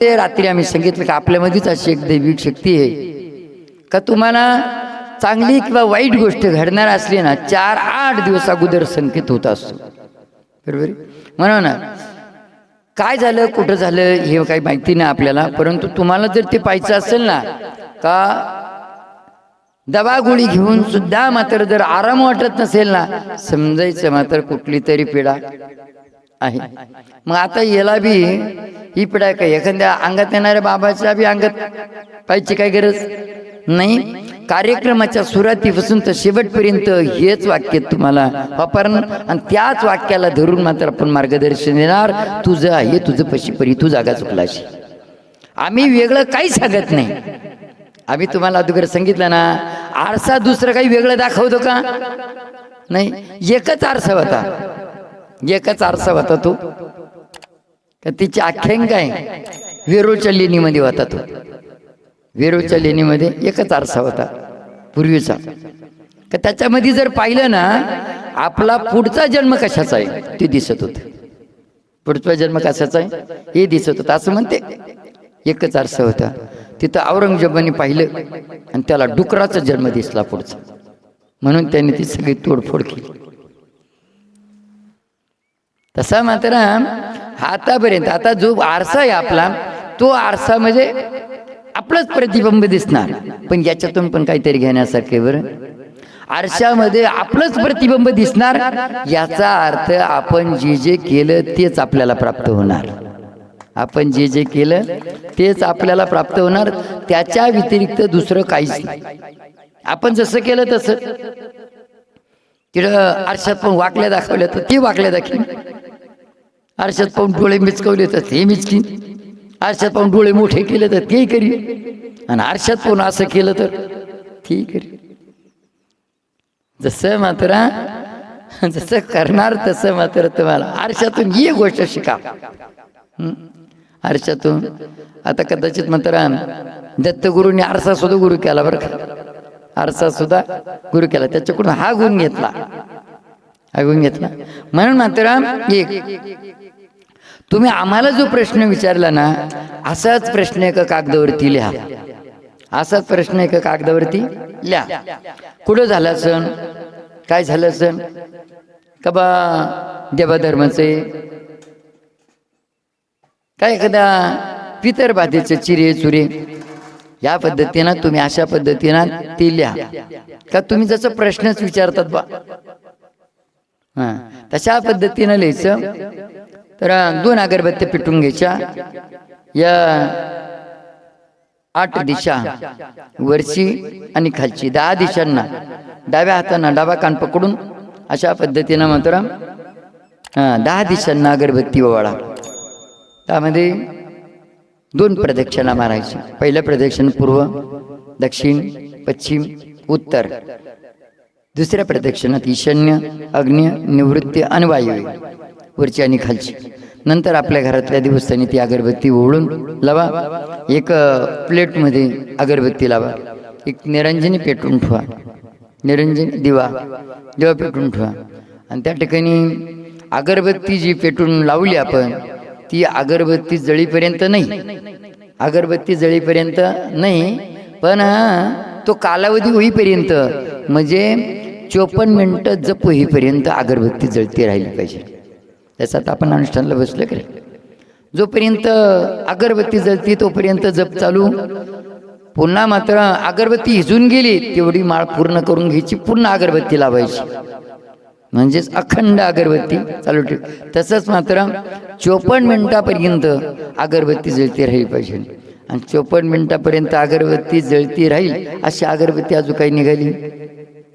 ते रात्री आम्ही सांगितलं की आपल्यामध्येच अशी एक दैविक शक्ती आहे. का तुम्हाला चांगली किंवा वाईट गोष्ट घडणार असली ना चार आठ दिवस अगोदर संकेत होत असतो. बरोबर म्हणा ना काय झालं कुठं झालं हे काही माहिती नाही आपल्याला परंतु तुम्हाला जर ते पाहायचं असेल ना का दवा गोळी घेऊन सुद्धा मात्र जर आराम वाटत नसेल ना समजायचं मात्र कुठली तरी पिढा आहे. मग आता याला बी ही पिढा काय एखाद्या अंगात येणाऱ्या बाबाच्या बी अंगात पाहिजे काय गरज? नाही. कार्यक्रमाच्या सुरुवातीपासून तर शेवटपर्यंत हेच वाक्य तुम्हाला वापरणं आणि त्याच वाक्याला धरून मात्र आपण मार्गदर्शन देणार. तुझं आहे तुझं पशी परी तू जागा चुकलाशी आम्ही वेगळं काही सांगत नाही. आम्ही तुम्हाला अगोदर सांगितलं ना आरसा दुसरं काही वेगळं दाखवतो का? नाही. एकच आरसा होता. एकच आरसा होता तो. का तिची आख्यायिका आहे. वेरूळच्या लेणीमध्ये होता तो. वेरूळच्या लेणीमध्ये एकच आरसा होता. पूर्वीचा. का त्याच्यामध्ये जर पाहिलं ना आपला पुढचा जन्म कशाचा आहे ते दिसत होत. पुढचा जन्म कशाचा आहे हे दिसत होतं. असं म्हणते. एकच आरसा होता. तिथं औरंगजेबाने पाहिलं आणि त्याला डुकराचा जन्म दिसला पुढचा. म्हणून त्याने ती सगळी तोडफोड केली. तसा मात्र आतापर्यंत आता जो आरसा आहे आपला तो आरसा म्हणजे आपलंच प्रतिबिंब दिसणार. पण याच्यातून पण काहीतरी घेण्यासारखे बरं. आरशामध्ये आपलंच प्रतिबिंब दिसणार याचा अर्थ आपण जे जे केलं तेच आपल्याला प्राप्त होणार. आपण जे जे केलं तेच आपल्याला प्राप्त होणार त्याच्या व्यतिरिक्त दुसरं काहीच नाही. आपण जसं केलं तसं. तिकडं आरशात पण वाकल्या दाखवल्या तर ते वाकल्या दाखवीन आरशात पाहून डोळे मिचकवले तर ते मिचकीन. आरशात पाहून डोळे मोठे केले तर ते करी. आणि आरशात पाहून असं केलं तर ते करी. जसं मात्र जसं करणार तसं मात्र तुम्हाला. आरशातून ही गोष्ट शिका. आरशातून. आता कदाचित मात्र दत्तगुरूंनी आरसा सुद्धा गुरु केला बरं का? आरसा सुद्धा गुरु केला. त्याच्याकडून हा गुण घेतला. हा गुण घेतला. म्हणून मात्र एक तुम्ही आम्हाला जो प्रश्न विचारला ना असाच प्रश्न एका कागदावरती लिहा. असाच प्रश्न एका कागदावरती लिहा. कुठं झाला सण? काय झालं सण? का बा देवाधर्माचे? काय एखाद्या पितर बाधेचे चिरे चुरे? या पद्धतीनं तुम्ही अशा पद्धतीनं ते लिहा. का तुम्ही जसं प्रश्नच विचारतात बा. हा. तशा पद्धतीनं लिहायचं. तर दोन अगरबत्त्या पिटून घ्यायच्या. या आठ दिशा वरची आणि खालची दहा दिशांना. डाव्या हातांना डावा कान पकडून अशा पद्धतीनं मात्र हा, दहा दिशांना अगरबत्ती ओवाळा. त्यामध्ये दोन प्रदक्षिणा मारायच्या पहिलं प्रदक्षिण पूर्व दक्षिण पश्चिम उत्तर. दुसऱ्या प्रदक्षिणात ईशान्य अग्न्य निवृत्ती आणि वायू वरची आणि खालची. नंतर आपल्या घरातल्या दिवसांनी ती अगरबत्ती ओळून लावा. एक प्लेटमध्ये अगरबत्ती लावा. एक निरंजनी पेटून ठेवा. निरंजनी दिवा. दिवा पेटून ठेवा. आणि त्या ठिकाणी अगरबत्ती जी पेटून लावली आपण ती अगरबत्ती जळीपर्यंत नाही. अगरबत्ती जळीपर्यंत नाही. पण तो कालावधी होईपर्यंत. म्हणजे चोपन्न मिनटं जप होईपर्यंत अगरबत्ती जळती राहिली पाहिजे. त्याच्यात आपण अनुष्ठानला बसलं करे जोपर्यंत अगरबत्ती जळती तोपर्यंत जप चालू. पुन्हा मात्र अगरबत्ती हिजून गेली तेवढी माळ पूर्ण करून घ्यायची पुन्हा अगरबत्ती लावायची. म्हणजेच अखंड अगरबत्ती चालू ठेव. तसंच मात्र चोपन्न मिनिटापर्यंत अगरबत्ती जळती राहिली पाहिजे. आणि चोपन्न मिनिटापर्यंत अगरबत्ती जळती राहील अशी अगरबत्ती अजून काही निघाली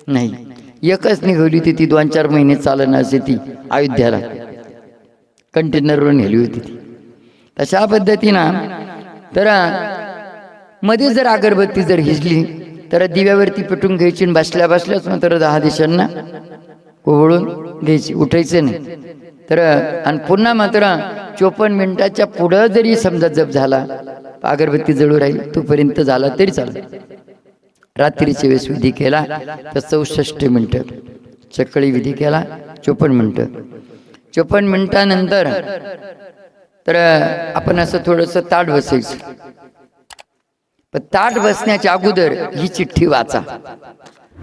नाही. एकच निघाली होती ती दोन चार महिने चालणार असे ती अयोध्याला. कंटेनरवर नेली होती ती. तशा पद्धतीनं तर मध्ये जर अगरबत्ती जर हिजली तर दिव्यावरती पेटून घ्यायची आणि बसल्या बसल्याच मात्र दहा दिशांना कोवळून घ्यायची उठायचं नाही. तर आणि पुन्हा मात्र चोपन्न मिनिटाच्या पुढं जरी समजा जप झाला अगरबत्ती जळू राहील तोपर्यंत झाला तरी चालेल. रात्रीचे वेळेस विधी केला तर चौसष्ट मिनटं. चक्कळी विधी केला चोपन्न मिनिटं. चोपन्न मिनिटानंतर तर आपण असं थोडंसं ताट बसायचं. पण ताट बसण्याच्या अगोदर ही चिठ्ठी वाचा.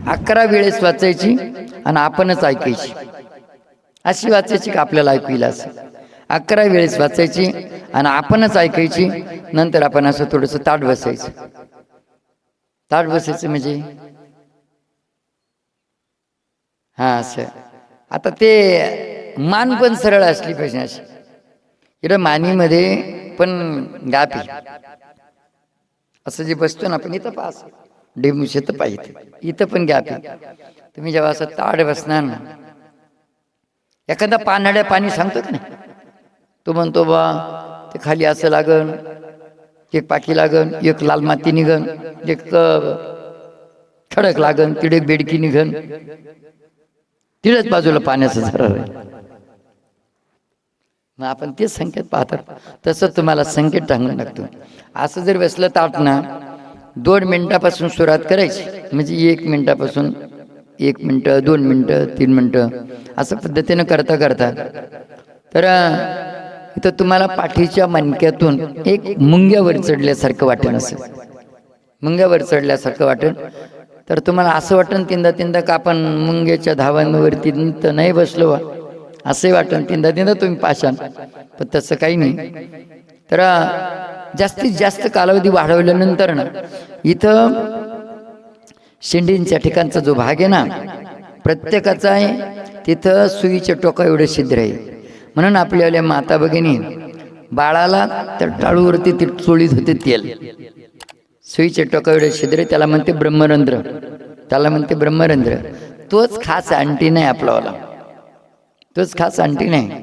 अकरा वेळेस वाचायची आणि आपणच ऐकायची. अशी वाचायची का आपल्याला ऐकू येईल असं? अकरा वेळेस वाचायची आणि आपणच ऐकायची नंतर आपण असं थोडंसं ताट बसायचं. ताट बसायचं म्हणजे? हा असं. आता ते मान पण सरळ असली पाहिजे अशी. इकडं मानीमध्ये पण गापी असं जे बसतो ना आपण इथं पास डेमुश तर पाहिजे इथं. पण गॅप तुम्ही जेव्हा असं ताड बसणार ना एखादा पानाड्या पाणी सांगतो का नाही? तो म्हणतो बा ते खाली असं लागन एक पाकी लागन एक लाल माती निघन एक खडक लागन तिडे बेडकी निघन. तिडेच बाजूला पाण्याचं झरा मग आपण तेच संकेत पाहतात. तसं तुम्हाला संकेत चांगलं लागतो असं जर बसलं ताट ना दोन मिनिटापासून सुरुवात करायची. म्हणजे एक मिनिटापासून एक मिनटं दोन मिनटं तीन मिनटं असं पद्धतीनं करता करता. तर इथं तुम्हाला पाठीच्या मणक्यातून एक मुंग्यावर चढल्यासारखं वाटण असं. मुंग्यावर चढल्यासारखं वाटण तर तुम्हाला असं वाटण तीनदा तीनदा का आपण मुंग्याच्या धावांवरती तर नाही बसलो असे असंही तिंदा तिंदा तुम्ही पाषाण पण तसं काही नाही. तर जास्तीत जास्त कालावधी वाढवल्यानंतर ना इथं शेंडींच्या ठिकाणचा जो भाग आहे ना प्रत्येकाचा आहे तिथं सुईच्या टोका एवढं छिद्र आहे. म्हणून आपल्याला माता भगिनी बाळाला तर टाळूवरती ती चोळीत होते तेल. सुईचे टोका एवढे छिद्र आहे, त्याला म्हणते ब्रह्मरंध्र. त्याला म्हणते ब्रह्मरंध्र. तोच खास अंटी नाही आपलावाला तोच खास अंटी नाही.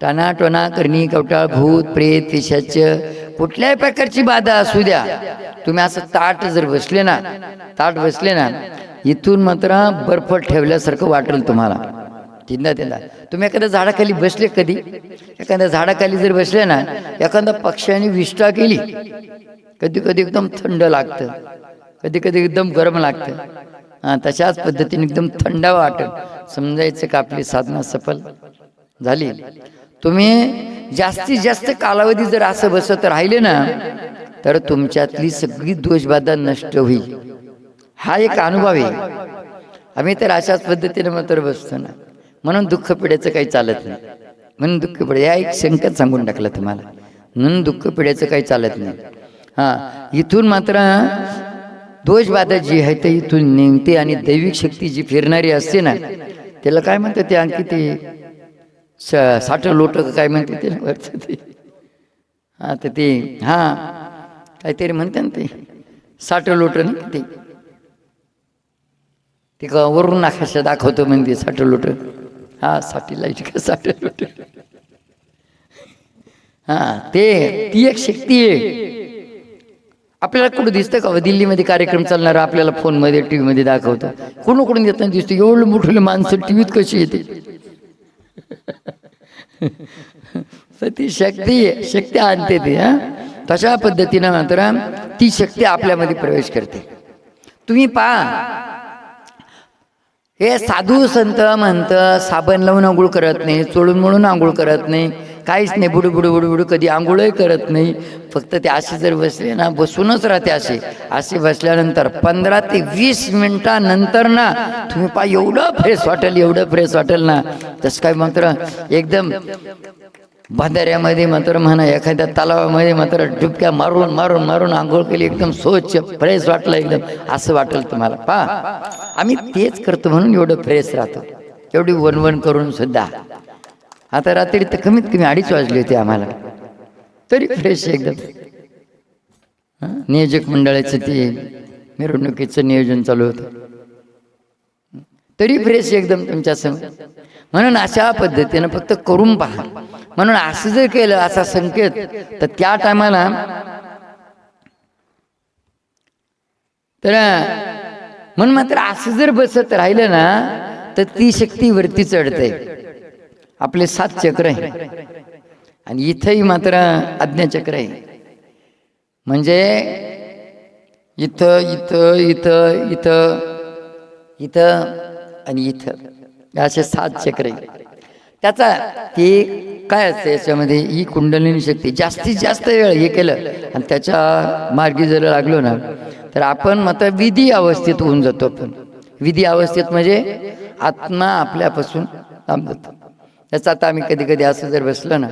टाना टोना करणी कवटाळ भूत प्रेत पिशाच कुठल्याही प्रकारची बाधा असू द्या. तुम्ही असं ताट जर बसले ना ताट बसले ना इथून मात्र बर्फ ठेवल्यासारखं वाटेल तुम्हाला. तीनदा तीनदा. तुम्ही एखाद्या झाडाखाली बसले कधी? एखाद्या झाडाखाली जर बसले ना एखाद्या पक्ष्याने विष्ठा केली कधी कधी एकदम थंड लागतं. कधी कधी एकदम गरम लागतं. तशाच पद्धतीने एकदम थंड वाटत समजायचं का आपली साधना सफल झाली? तुम्ही जास्तीत जास्त कालावधी जर असं बसत राहिले ना तर तुमच्यातली सगळी दोषबाधा नष्ट होईल. हा एक अनुभव आहे. आम्ही तर अशाच पद्धतीने मात्र बसतो ना. म्हणून दुःख पिढ्याचं काही चालत नाही. म्हणून दुःख पिढ्या या एक शंकाच सांगून टाकलं तुम्हाला. म्हणून दुःख पिढ्याचं काही चालत नाही. हा इथून मात्र दोषबाधा जी आहे ते इथून निघते आणि दैविक शक्ती जी फिरणारी असते ना त्याला काय म्हणतात ते आणखी ते? साठ लोट काय म्हणते ते वरचं ते. हा तर ते हा काहीतरी म्हणते ना ते. साठ लोट ना ते? ते का वरून आकाश दाखवतो म्हणते साठ लोट? हा साठी लाइट का साठ लोट? हा ते ती एक शक्ती आहे. आपल्याला कुठं दिसतं का दिल्लीमध्ये कार्यक्रम चालणार आपल्याला फोनमध्ये टी व्हीमध्ये दाखवतं. कोण कोण येत नाही दिसतं एवढं मोठे माणसं टी व्हीत कशी येते? ती शक्ती शक्ती आणते ती हा? तशा पद्धतीनं मात्र ती शक्ती आपल्यामध्ये प्रवेश करते. तुम्ही पहा. हे साधू संत म्हणत साबण लावून आंघोळ करत नाही चोळून म्हणून आंघोळ करत नाही. काहीच नाही बुडू बुडू बुडू बुडू कधी आंघोळही करत नाही. फक्त ते असे जर बसले ना बसूनच राहते असे. असे बसल्यानंतर पंधरा ते वीस मिनिटानंतर ना तुम्ही पा एवढं फ्रेश वाटेल एवढं फ्रेश वाटेल ना. तसं काय मात्र एकदम बांधाऱ्यामध्ये मात्र म्हणा एखाद्या तलावामध्ये मात्र डुबक्या मारून मारून मारून आंघोळ केली एकदम स्वच्छ फ्रेश वाटलं एकदम असं वाटेल तुम्हाला. पा आम्ही तेच करतो म्हणून एवढं फ्रेश राहतो. एवढी वनवन करून सुद्धा. आता रात्री तर कमीत कमी अडीच वाजले होते आम्हाला. तरी फ्रेश एकदम. नियोजक मंडळाचं ते मिरवणुकीचं नियोजन चालू होतं. तरी फ्रेश एकदम तुमच्यासमोर म्हणून अशा पद्धतीनं फक्त करून पहा. म्हणून असं जर केलं असा संकेत तर त्या टायमाला तर म्हणून मात्र असं जर बसत राहिलं ना तर ती शक्ती वरती चढते आपले सात चक्र आहे. आणि इथंही मात्र आज्ञाचक्र आहे. म्हणजे इथं इथं इथं इथं इथं आणि इथं. असे सात चक्र आहे त्याचा ते काय असतं याच्यामध्ये? ही कुंडलिनी शक्ती. जास्तीत जास्त वेळ हे केलं आणि त्याच्या मार्गी जर लागलो ना तर आपण मात्र विधी अवस्थेत होऊन जातो आपण. विधी अवस्थेत म्हणजे आत्मा आपल्यापासून लांब जातो. त्याचं आता आम्ही कधी कधी असं जर बसलो ना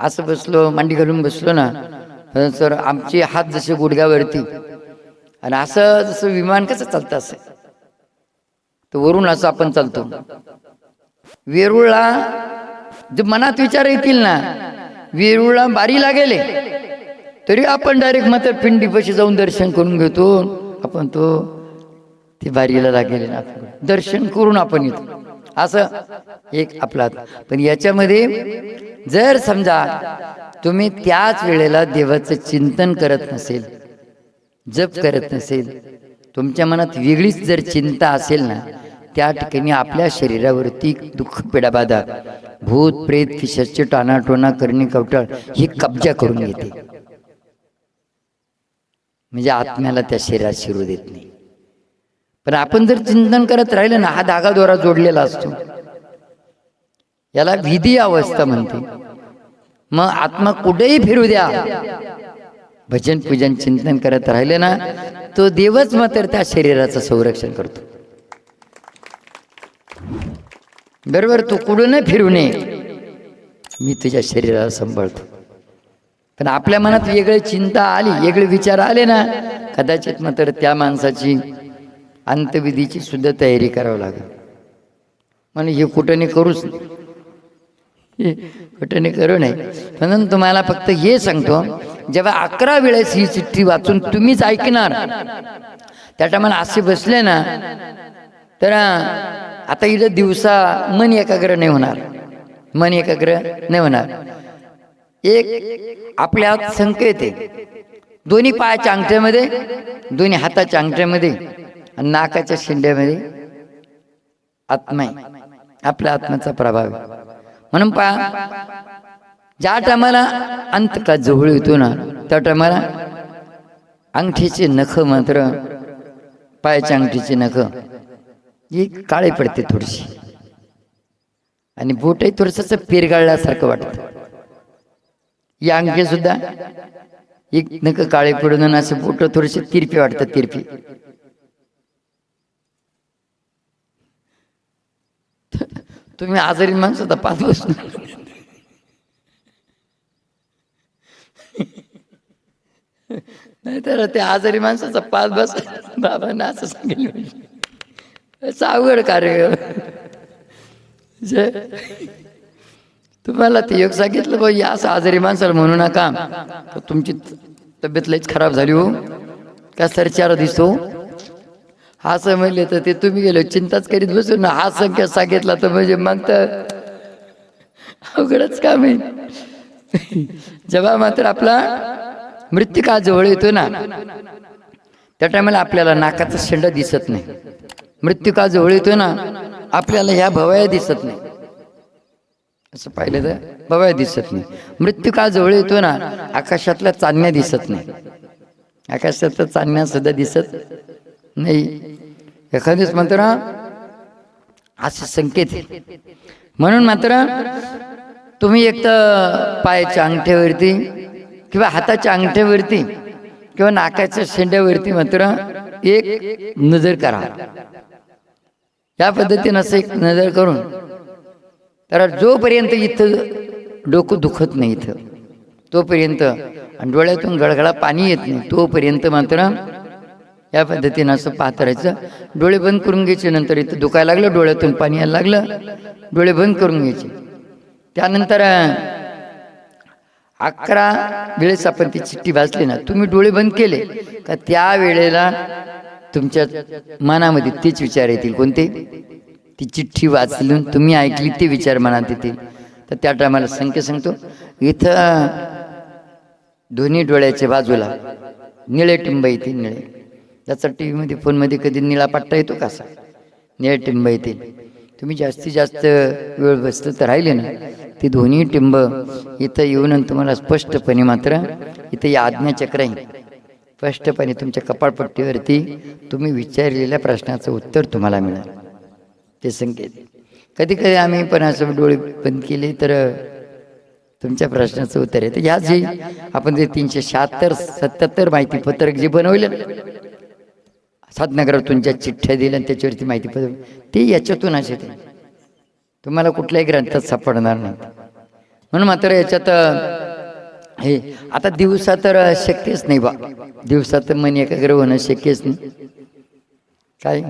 असं बसलो मांडी घालून बसलो ना सर आमचे हात जसे गुडघ्यावरती आणि असं जसं विमान कसं चालतं असं. तर वरून असं आपण चालतो. वेरूळला जे मनात विचार येतील ना वेरूळला बारी लागेल. तरी आपण डायरेक्ट मात्र पिंडीपाशी जाऊन दर्शन करून घेतो. आपण तो ते बारीला लागेल ना. दर्शन करून आपण येतो. असं एक आपला पण याच्यामध्ये जर समजा तुम्ही त्याच वेळेला देवाचं चिंतन करत नसेल जप करत नसेल तुमच्या मनात वेगळीच जर चिंता असेल ना त्या ठिकाणी आपल्या शरीरावरती दुःख पिडाबाधा भूत प्रेत पिशाचे टाणाटोणा करणे कवटाळ ही कब्जा करून घेते. म्हणजे आत्म्याला त्या शरीरात शिरू देत नाही. पण आपण जर चिंतन करत राहिलं ना हा धागा दोरा जोडलेला असतो. याला विधी अवस्था म्हणते. मग आत्मा कुठेही फिरू द्या. भजन पूजन चिंतन करत राहिले ना तो देवच मात्र त्या शरीराचं संरक्षण करतो. बरोबर तू कुठून फिरू नये. मी तुझ्या शरीराला सांभाळतो. पण आपल्या मनात वेगळी चिंता आली वेगळे विचार आले ना कदाचित मात्र त्या माणसाची अंतविधीची सुद्धा तयारी करावी लागेल. म्हणजे हे कुठं करूच नाही. हे कुठं नाही करू नये. म्हणून तुम्हाला फक्त हे सांगतो जेव्हा अकरा वेळेस ही चिठ्ठी वाचून तुम्हीच ऐकणार त्या टायमाला असे बसले ना तर आता इथं दिवसा मन एकाग्र नाही होणार मन एकाग्र नाही होणार. एक आपल्या संकेत आहे. दोन्ही पायाच्या अंगठ्यामध्ये दोन्ही हाताच्या अंगठ्यामध्ये. नाकाच्या शेंड्यामध्ये आत्मा आहे. आपल्या आत्म्याचा प्रभाव आहे. म्हणून पहा ज्या टायमाला अंत का जवळ येतो ना त्या टायमाला अंगठीचे नख मात्र पायाच्या अंगठीचे नख ही काळे पडते थोडीशी. आणि बोटही थोडस पिरगाळल्यासारखं वाटतं. या अंगठी सुद्धा एक नख काळे पडून असं बोट थोडेसे तिरपी वाटतात तिरपी. तुम्ही आजारी माणसं तर पाच बसून नाहीतर ते आजारी माणसाचा पाच बस बाबांना असं सांगितलं असं अवघड कार्य जे तुम्हाला ते योग सांगितलं बा या असं आजारी माणसाला म्हणू नका. तुमची तब्येत लईच खराब झाली हो. का सरचार दिसतो. हा समजले तर ते तुम्ही गेलो चिंताच करीत बसू ना. हा संख्या सांगितला तर म्हणजे मग तर अवघडच काम आहे. जेव्हा मात्र आपला मृत्यू का जवळ येतो ना त्या टायमाला आपल्याला नाकाचा शेंड दिसत नाही. मृत्यू का जवळ येतो ना आपल्याला ह्या भवया दिसत नाही. असं पाहिलं तर भवया दिसत नाही. मृत्यू का जवळ येतो ना आकाशातल्या चांदण्या दिसत नाही. आकाशातल्या चांदण्या सुद्धा दिसत नाही. एखादीच मात्र असे संकेत म्हणून मात्र तुम्ही एक तर पायाच्या अंगठ्यावरती किंवा हाताच्या अंगठ्यावरती किंवा नाकाच्या शेंड्यावरती मात्र एक नजर करा. या पद्धतीनं असं एक नजर करून तर जोपर्यंत इथं डोकं दुखत नाही इथं तोपर्यंत आणि डोळ्यातून गळगळा पाणी येत नाही तोपर्यंत मात्र या पद्धतीनं असं पाहत राहायचं डोळे बंद करून घ्यायचे नंतर इथं दुखायला लागलं डोळ्यातून पाणी यायला लागलं. डोळे बंद करून घ्यायचे. त्यानंतर अकरा वेळेस आपण ती चिठ्ठी वाचली ना तुम्ही डोळे बंद केले का त्या वेळेला तुमच्या मनामध्ये तेच विचार येतील कोणते? ती चिठ्ठी वाचलून तुम्ही ऐकली ते विचार मनात येतील. तर त्या टायमाला संख्या सांगतो इथं दोन्ही डोळ्याच्या बाजूला निळे टिंब येतील निळे. त्याचा टी व्हीमध्ये फोनमध्ये कधी निळा पट्टा येतो का असा? निळे टिंब येतील. तुम्ही जास्तीत जास्त वेळ बसलं तर राहिले ना? ते दोन्ही टिंब इथं येऊन तुम्हाला स्पष्टपणे मात्र इथं या आज्ञाचक्र आहे. स्पष्टपणे तुमच्या कपाळपट्टीवरती तुम्ही विचारलेल्या प्रश्नाचं उत्तर तुम्हाला मिळेल. ते संकेत. कधी कधी आम्ही पण असं डोळे बंद केले तर तुमच्या प्रश्नाचं उत्तर आहे. तर ह्या जे आपण जे तीनशे शहात्तर सत्याहत्तर माहिती पत्रक जे बनवलं सातनगरातून ज्या चिठ्ठ्या दिल्या आणि त्याच्यावरती माहिती पद ते याच्यातून असे ते. तुम्हाला कुठल्याही ग्रंथात सापडणार नाही. म्हणून मात्र याच्यात हे आता दिवसा तर शक्यच नाही बा. दिवसात मन एकाग्र होणं शक्यच नाही. काय?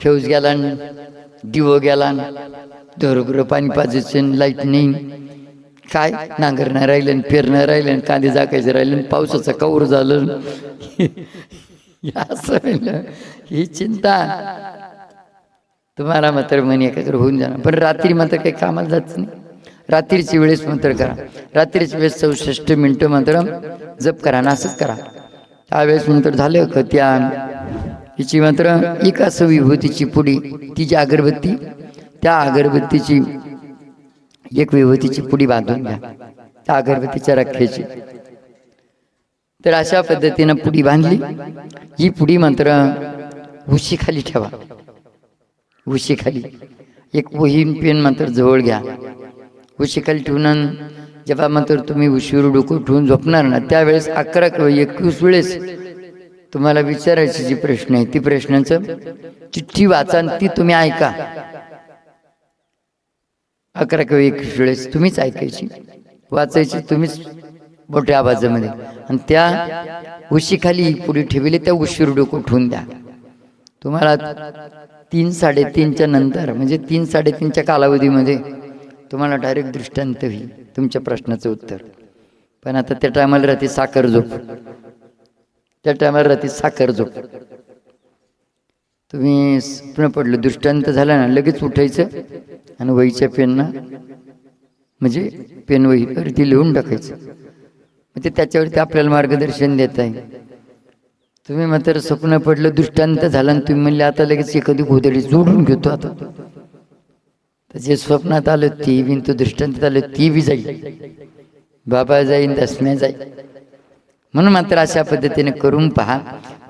फ्यूज गेला दिवो गेला न, पाणी पाजायचं लाइट नाही. काय? नांगरणं राहिलं फिरणं पेरणं राहिलं कांदे जाकायचं राहिलं न, पावसाचं कौर झालं. या असं ही चिंता. तुम्हाला मात्र मन एकाग्र होऊन जाणार. पण रात्री मात्र काही कामाला जात नाही. रात्रीची वेळेस मात्र करा. रात्रीची वेळेस चौसष्ट मिनटं मात्र जप करा ना असंच करा. त्यावेळेस नंतर झालं का हिची मात्र एकाच विभूतीची पुडी ती जी अगरबत्ती त्या अगरबत्तीची एक विभूतीची पुडी बांधून घ्या. त्या अगरबत्तीच्या रख्याची तर अशा पद्धतीनं पुडी बांधली. ही पुडी मात्र उशीखाली ठेवा. उशीखाली. एक वहीन पेन मात्र जवळ घ्या. उशीखाली ठेवून जेव्हा मात्र तुम्ही उशीवर डोकं ठेवून झोपणार ना त्यावेळेस अकरा किंवा एकवीस वेळेस तुम्हाला विचारायची जी प्रश्न आहे ती प्रश्नाचं चिठ्ठी वाचा ती तुम्ही ऐका. अकरा किंवा एकवीस वेळेस तुम्हीच ऐकायची. वाचायची तुम्हीच मोठ्या आवाजामध्ये आणि त्या उशीखाली पुढे ठेवले त्या उशीर डोकं ठेवून द्या. तुम्हाला तीन साडेतीनच्या नंतर म्हणजे तीन साडेतीनच्या कालावधीमध्ये तुम्हाला डायरेक्ट दृष्टांत होईल तुमच्या प्रश्नाचं उत्तर. पण आता त्या टायमाला राहते साखर झोप. त्या टायमाला राहते साखर झोप. तुम्ही स्वप्न पडलं दृष्टांत झाला ना लगेच उठायचं आणि वहीच्या पेनना म्हणजे पेन वहीवरती लिहून टाकायचं. म्हणजे त्याच्यावरती आपल्याला मार्गदर्शन देत आहे. तुम्ही मात्र स्वप्न पडलं दृष्टांत झालं आणि तुम्ही म्हणले आता लगेच एखादी गोदडी जोडून घेतो आता. तर जे स्वप्नात आलं ती बी तो दृष्टांत आलं ती बी जाईल. बाबा जाईन दसम्या जाईल. म्हणून मात्र अशा पद्धतीने करून पहा.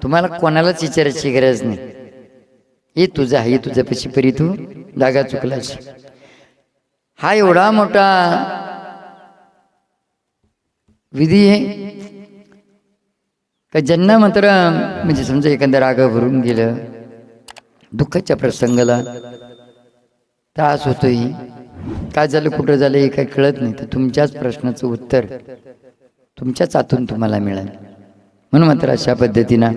तुम्हाला कोणालाच विचारायची गरज नाही. हे तुझा आहे तुझ्या पशी परी तू. जागा चुकलाच हा एवढा मोठा विधी आहे का ज्यांना मात्र म्हणजे समजा एखादा राग भरून गेलं दुःखाच्या प्रसंगाला त्रास होतोय. काय झालं कुठं झालं हे काही कळत नाही. तर तुमच्याच प्रश्नाचं उत्तर तुमच्याच आतून तुम्हाला मिळेल. म्हणून मात्र अशा पद्धतीनं